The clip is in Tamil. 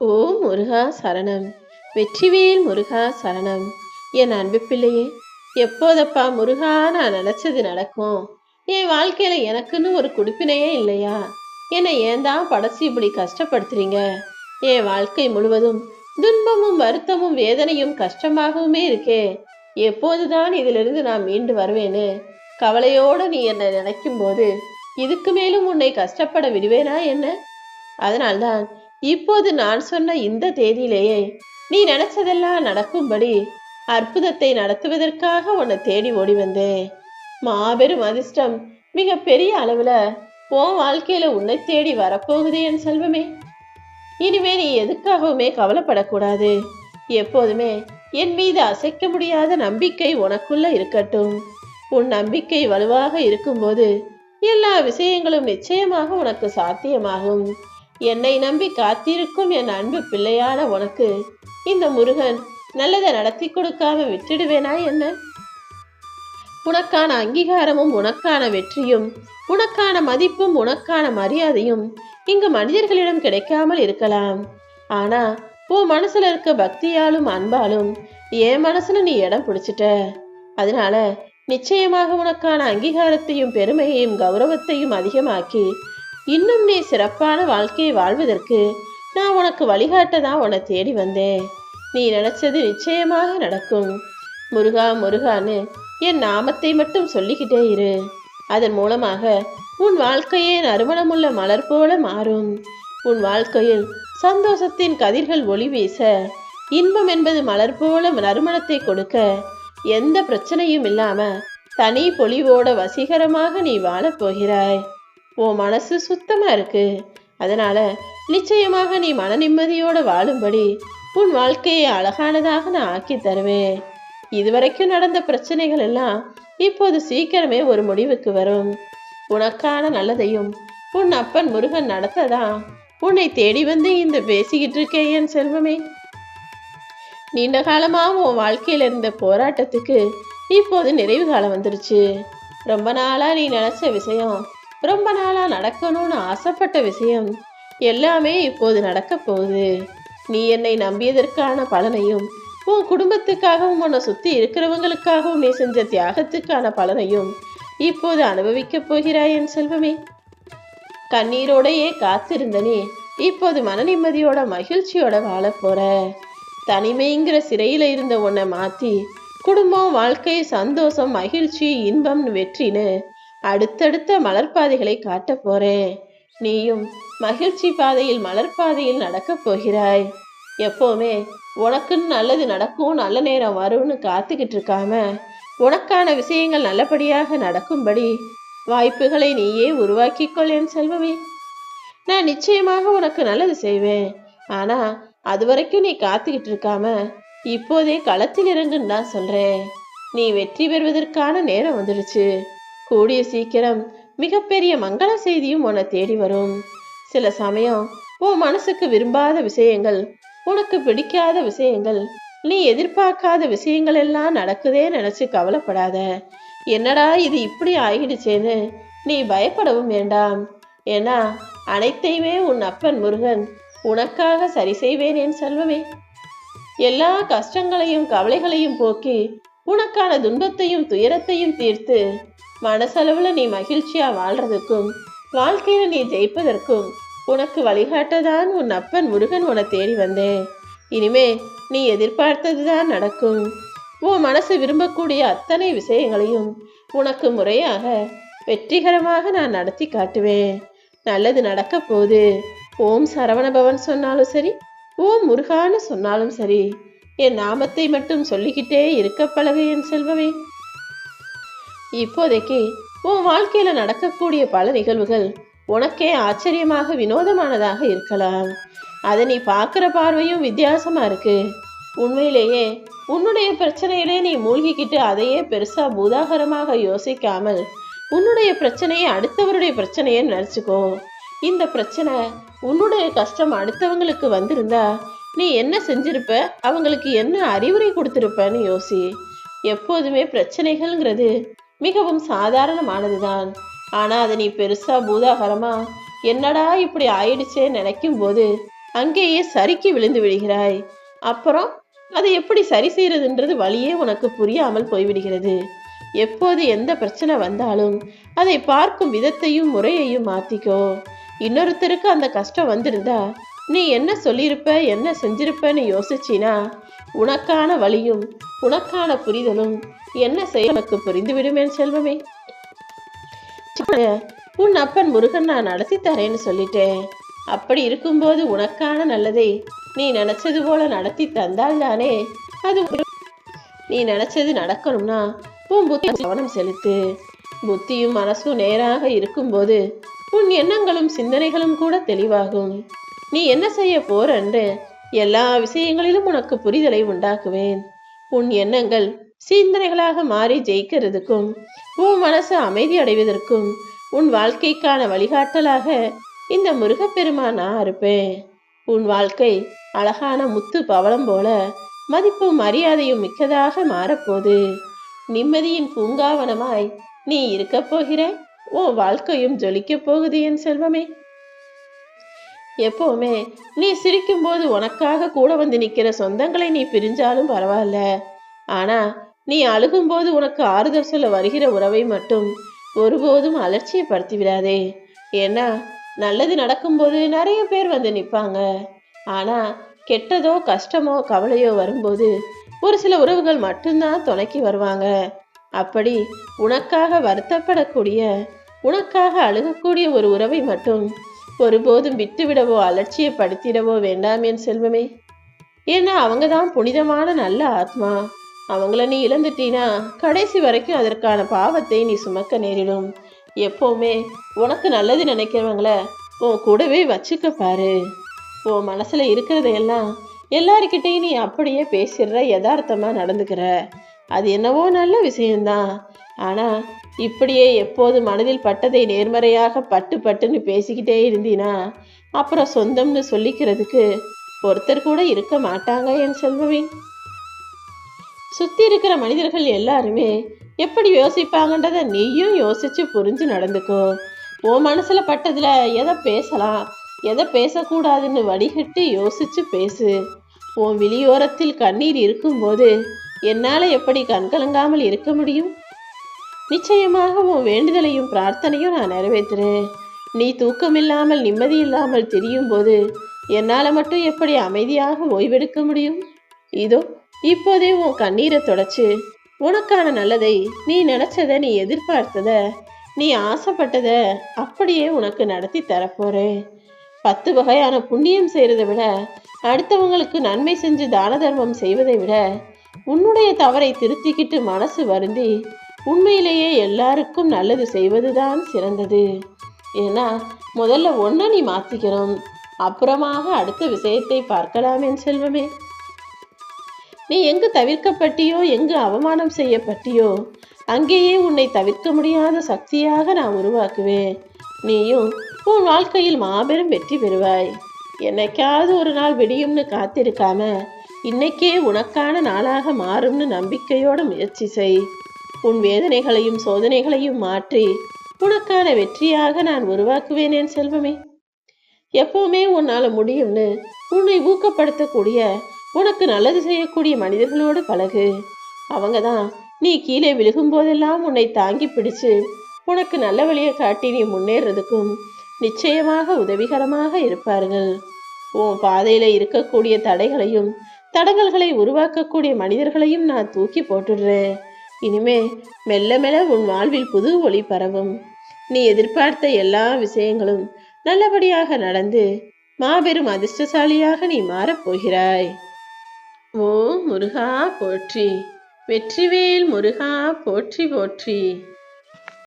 ஓ முருகா சரணம். வெற்றிவேல் முருகா சரணம். என் அன்பு பிள்ளையே எப்போதப்பா முருகா நான் நினைச்சது நடக்கும். என் வாழ்க்கையில எனக்குன்னு ஒரு குடிப்பினையே இல்லையா? என்னை ஏன் தான் படைச்சு இப்படி கஷ்டப்படுத்துறீங்க? என் வாழ்க்கை முழுவதும் துன்பமும் வருத்தமும் வேதனையும் கஷ்டமாகவுமே இருக்கே. எப்போதுதான் இதிலிருந்து நான் மீண்டு வருவேன்னு கவலையோடு நீ என்னை நினைக்கும் போது இதுக்கு மேலும் உன்னை கஷ்டப்பட விடுவேனா என்ன? அதனால்தான் இப்போது நான் சொன்ன இந்த தேதியிலேயே நீ நினைச்சதெல்லாம் நடக்கும்படி அற்புதத்தை நடத்துவதற்காக உன்னை தேடி ஓடி வந்தேன் மாபெரும் அதிர்ஷ்டம். மிக பெரிய அளவுல உன் வாழ்க்கையில உன்னை தேடி வரப்போகுது என் செல்வமே. இனிமே நீ எதுக்காகவுமே கவலைப்படக்கூடாது. எப்போதுமே என் மீது அசைக்க முடியாத நம்பிக்கை உனக்குள்ள இருக்கட்டும். உன் நம்பிக்கை வலுவாக இருக்கும்போது எல்லா விஷயங்களும் நிச்சயமாக உனக்கு சாத்தியமாகும். என்னை நம்பி காத்திருக்கும் என் அன்பு பிள்ளையான உனக்கு இந்த முருகன் நல்லதை நடத்தி கொடுக்காம விட்டுடுவேனா என்ன? உனக்கான அங்கீகாரமும் உனக்கான வெற்றியும் உனக்கான மதிப்பும் உனக்கான மரியாதையும் இங்கு மனிதர்களிடம் கிடைக்காமல் இருக்கலாம். ஆனா உன் மனசுல இருக்க பக்தியாலும் அன்பாலும் என் மனசுல நீ இடம் பிடிச்சிட்ட. அதனால நிச்சயமாக உனக்கான அங்கீகாரத்தையும் பெருமையையும் கௌரவத்தையும் அதிகமாக்கி இன்னும் நீ சிறப்பான வாழ்க்கையை வாழ்வதற்கு நான் உனக்கு வழிகாட்ட தான் உன்னை தேடி வந்தேன். நீ நினைச்சது நிச்சயமாக நடக்கும். முருகா முருகான்னு என் நாமத்தை மட்டும் சொல்லிக்கிட்டே இரு. அதன் மூலமாக உன் வாழ்க்கையே நறுமணமுள்ள மலர் போல மாறும். உன் வாழ்க்கையில் சந்தோஷத்தின் கதிர்கள் ஒளி வீச இன்பம் என்பது மலர் போல நறுமணத்தை கொடுக்க எந்த பிரச்சனையும் இல்லாம தனி பொலிவோட வசீகரமாக நீ வாழப் போகிறாய். உன் மனசு சுத்தமா இருக்கு. அதனால நிச்சயமாக நீ மன நிம்மதியோட வாழும்படி உன் வாழ்க்கையை அழகானதாக நான் ஆக்கி தருவேன். இதுவரைக்கும் நடந்த பிரச்சனைகள் எல்லாம் இப்போது சீக்கிரமே ஒரு முடிவுக்கு வரும். உனக்கான நல்லதையும் உன் அப்பன் முருகன் நடத்ததான் உன்னை தேடி வந்து இந்த பேசிக்கிட்டு இருக்கேன் என் செல்வமே. நீண்ட காலமாக உன் வாழ்க்கையில் இருந்த போராட்டத்துக்கு இப்போது நிறைவு காலம் வந்துருச்சு. ரொம்ப நாளா நீ நினைச்ச விஷயம் ரொம்ப நாளாக நடக்கணும்னு ஆசைப்பட்ட விஷயம் எல்லாமே இப்போது நடக்க போகுது. நீ என்னை நம்பியதற்கான பலனையும் உன் குடும்பத்துக்காகவும் உன்னை சுத்தி இருக்கிறவங்களுக்காகவும் நீ செஞ்ச தியாகத்துக்கான பலனையும் இப்போது அனுபவிக்கப் போகிறாய் என் செல்வமே. கண்ணீரோடையே காத்திருந்தனே இப்போது மன நிம்மதியோட மகிழ்ச்சியோட வாழப் போற. தனிமைங்கிற சிறையில இருந்த உன்னை மாத்தி குடும்பம் வாழ்க்கை சந்தோஷம் மகிழ்ச்சி இன்பம் வெற்றின்னு அடுத்தடுத்த மலர்பாதைகளை காட்டப் போறேன். நீயும் மகிழ்ச்சி பாதையில் மலர்பாதையில் நடக்கப் போகிறாய். எப்போவுமே உனக்குன்னு நல்லது நடக்கும் நல்ல நேரம் வரும்னு காத்துக்கிட்டு இருக்காம உனக்கான விஷயங்கள் நல்லபடியாக நடக்கும்படி வாய்ப்புகளை நீயே உருவாக்கிக்கொள் என் செல்வமே. நான் நிச்சயமாக உனக்கு நல்லது செய்வேன். ஆனா அது வரைக்கும் நீ காத்துக்கிட்டு இருக்காம இப்போதே களத்தில் இறங்குன்னு தான் சொல்றேன். நீ வெற்றி பெறுவதற்கான நேரம் வந்துடுச்சு. கூடிய சீக்கிரம் மிகப்பெரிய மங்கள செய்தியும் உன்னை தேடி வரும். சில சமயம் உன் மனசுக்கு விரும்பாத விஷயங்கள் உனக்கு பிடிக்காத விஷயங்கள் நீ எதிர்பார்க்காத விஷயங்கள் எல்லாம் நடக்குதே நினைச்சு கவலைப்படாத. என்னடா இது இப்படி ஆகிடுச்சேன்னு நீ பயப்படவும் வேண்டாம். ஏன்னா அனைத்தையுமே உன் அப்பன் முருகன் உனக்காக சரி செய்வேன் என் செல்வமே. எல்லா கஷ்டங்களையும் கவலைகளையும் போக்கி உனக்கான துன்பத்தையும் துயரத்தையும் தீர்த்து மனசளவுல நீ மகிழ்ச்சியா வாழ்றதுக்கும் வாழ்க்கையில நீ ஜெயிப்பதற்கும் உனக்கு வழிகாட்டதான் உன் அப்பன் முருகன் உன்னை தேடி வந்தேன் இனிமே நீ எதிர்பார்த்ததுதான் நடக்கும். உன் மனசு விரும்பக்கூடிய அத்தனை விஷயங்களையும் உனக்கு முறையாக வெற்றிகரமாக நான் நடத்தி காட்டுவேன். நல்லது நடக்க போகுது ஓம் சரவணபவன் சொன்னாலும் சரி ஓம் முருகான்னு சொன்னாலும் சரி என் நாமத்தை மட்டும் சொல்லிக்கிட்டே இருக்க பழகு என் செல்வமே. இப்போதைக்கு உன் வாழ்க்கையில நடக்கக்கூடிய பல நிகழ்வுகள் உனக்கே ஆச்சரியமாக வினோதமானதாக இருக்கலாம். அதை நீ பார்க்குற பார்வையும் வித்தியாசமா இருக்கு. உண்மையிலேயே உன்னுடைய பிரச்சனையிலே நீ மூழ்கிக்கிட்டு அதையே பெருசா பூதாகரமாக யோசிக்காமல் உன்னுடைய பிரச்சனையை அடுத்தவருடைய பிரச்சனையை நினச்சிக்கோ. இந்த பிரச்சனை உன்னுடைய கஷ்டம் அடுத்தவங்களுக்கு வந்திருந்தா நீ என்ன செஞ்சிருப்ப? அவங்களுக்கு என்ன அறிவுரை கொடுத்துருப்பன்னு யோசி. எப்போதுமே பிரச்சனைகள்ங்கிறது மிகவும் சாதாரணமானதுதான். ஆனா அதை நீ பெருசா பூதாகரமா என்னடா இப்படி ஆயிடுச்சே நினைக்கும் போது அங்கேயே சறுக்கி விழுந்து விடுகிறாய். அப்புறம் அதை எப்படி சரி செய்யறதுன்றது வழியே உனக்கு புரியாமல் போய்விடுகிறது. எப்போது எந்த பிரச்சனை வந்தாலும் அதை பார்க்கும் விதத்தையும் முறையையும் மாத்திக்கோ. இன்னொருத்தருக்கு அந்த கஷ்டம் வந்திருந்தா நீ என்ன சொல்லியிருப்ப என்ன செஞ்சிருப்பன்னு யோசிச்சினா உனக்கான வழியும் உனக்கான புரிதலும் என்ன செய்ய உனக்கு புரிந்துவிடும் என் செல்வமே. உன் அப்பன் முருகன் நான் நடத்தி தரேன்னு சொல்லிட்டேன். அப்படி இருக்கும்போது உனக்கான நல்லதை நீ நினைச்சது போல நடத்தி தந்தால் தானே. அது நீ நினைச்சது நடக்கணும்னா உன் புத்தி கவனம் செலுத்து. புத்தியும் மனசும் நேராக இருக்கும்போது உன் எண்ணங்களும் சிந்தனைகளும் கூட தெளிவாகும். நீ என்ன செய்ய போறன்று? எல்லா விஷயங்களிலும் உனக்கு புரிதலை உண்டாக்குவேன். உன் எண்ணங்கள் சிந்தனைகளாக மாறி ஜெயிக்கிறதுக்கும் உன் மனசு அமைதி அடைவதற்கும் உன் வாழ்க்கைக்கான வழிகாட்டலாக இந்த முருகப்பெருமான் நான் இருப்பேன். உன் வாழ்க்கை அழகான முத்து பவளம் போல மதிப்பும் மரியாதையும் மிக்கதாக மாறப்போது. நிம்மதியின் பூங்காவனமாய் நீ இருக்கப் போகிற உன் வாழ்க்கையும் ஜொலிக்கப் போகுது என் செல்வமே. எப்பவுமே நீ சிரிக்கும்போது உனக்காக கூட வந்து நிற்கிற சொந்தங்களை நீ பிரிஞ்சாலும் பரவாயில்ல. ஆனா நீ அழுகும்போது உனக்கு ஆறுதல் சொல்ல வருகிற உறவை மட்டும் ஒருபோதும் அலட்சியப்படுத்தி விடாதே. ஏன்னா நல்லது நடக்கும்போது நிறைய பேர் வந்து நிற்பாங்க. ஆனா கெட்டதோ கஷ்டமோ கவலையோ வரும்போது ஒரு சில உறவுகள் மட்டும்தான் துணைக்கு வருவாங்க. அப்படி உனக்காக வருத்தப்படக்கூடிய உனக்காக அழுகக்கூடிய ஒரு உறவை மட்டும் ஒருபோதும் விட்டுவிடவோ அலட்சியப்படுத்திடவோ வேண்டாம் என் செல்வமே. ஏன்னா அவங்க தான் புனிதமான நல்ல ஆத்மா. அவங்கள நீ இழந்துட்டீனா கடைசி வரைக்கும் அதற்கான பாவத்தை நீ சுமக்க நேரிடும். எப்போவுமே உனக்கு நல்லது நினைக்கிறவங்கள உன் கூடவே வச்சுக்க பாரு. உன் மனசில் இருக்கிறதையெல்லாம் எல்லாருக்கிட்டையும் நீ அப்படியே பேசிடுற யதார்த்தமாக நடந்துக்கிற. அது என்னவோ நல்ல விஷயம்தான். ஆனால் இப்படியே எப்போது மனதில் பட்டதை நேர்மறையாக பட்டு பட்டுன்னு பேசிக்கிட்டே இருந்தீனா அப்புறம் சொந்தம்னு சொல்லிக்கிறதுக்கு ஒருத்தர் கூட இருக்க மாட்டாங்க என் செல்வமே. சுற்றி இருக்கிற மனிதர்கள் எல்லாருமே எப்படி யோசிப்பாங்கன்றத நீயும் யோசிச்சு புரிஞ்சு நடந்துக்கோ. உன் மனசில் பட்டதுல எதை பேசலாம் எதை பேசக்கூடாதுன்னு வடிகட்டி யோசிச்சு பேசு. உன் விழியோரத்தில் கண்ணீர் இருக்கும்போது என்னால் எப்படி கண்கலங்காமல் இருக்க முடியும்? நிச்சயமாக உன் வேண்டுதலையும் பிரார்த்தனையும் நான் நிறைவேற்றுறேன். நீ தூக்கமில்லாமல் நிம்மதி இல்லாமல் திரியும் போது என்னால் மட்டும் எப்படி அமைதியாக ஓய்வெடுக்க முடியும்? இதோ இப்போதே உன் கண்ணீரை தொடச்சு உனக்கான நல்லதை நீ நினச்சதை நீ எதிர்பார்த்தத நீ ஆசைப்பட்டத அப்படியே உனக்கு நடத்தி தரப்போறேன். பத்து வகையான புண்ணியம் செய்கிறத விட அடுத்தவங்களுக்கு நன்மை செஞ்சு தான தர்மம் செய்வதை விட உன்னுடைய தவறை திருத்திக்கிட்டு மனசு வருந்தி உண்மையிலேயே எல்லாருக்கும் நல்லது செய்வதுதான் சிறந்தது. ஏன்னா முதல்ல ஒன்றை நீ மாத்திக்கிறோம் அப்புறமாக அடுத்த விஷயத்தை பார்க்கலாமேன் செல்வமே. நீ எங்கு தவிர்க்கப்பட்டியோ எங்கு அவமானம் செய்யப்பட்டியோ அங்கேயே உன்னை தவிர்க்க முடியாத சக்தியாக நான் உருவாக்குவேன். நீயும் உன் வாழ்க்கையில் மாபெரும் வெற்றி பெறுவாய். என்னைக்காவது ஒரு நாள் விடியும்னு காத்திருக்காம இன்னைக்கே உனக்கான நாளாக மாறும்னு நம்பிக்கையோட முயற்சி செய். உன் வேதனைகளையும் சோதனைகளையும் மாற்றி உனக்கான வெற்றியாக நான் உருவாக்குவேன் என் செல்வமே. எப்பவுமே உன்னால முடியும்னு உன்னை ஊக்கப்படுத்தக்கூடிய உனக்கு நல்லது செய்யக்கூடிய மனிதர்களோடு பழகு. அவங்க தான் நீ கீழே விழுகும் போதெல்லாம் உன்னை தாங்கி பிடிச்சு உனக்கு நல்ல வழியை காட்டி நீ முன்னேறதுக்கும் நிச்சயமாக உதவிகரமாக இருப்பார்கள். உன் பாதையில் இருக்கக்கூடிய தடைகளையும் தடங்கல்களை உருவாக்கக்கூடிய மனிதர்களையும் நான் தூக்கி போட்டுடுறேன். இனிமே மெல்ல மெல்ல உன் வாழ்வில் புது ஒளி பரவும். நீ எதிர்பார்த்த எல்லா விஷயங்களும் நல்லபடியாக நடந்து மாபெரும் அதிர்ஷ்டசாலியாக நீ மாறப்போகிறாய் ஓ முருகா போற்றி. வெற்றிவேல் முருகா போற்றி போற்றி.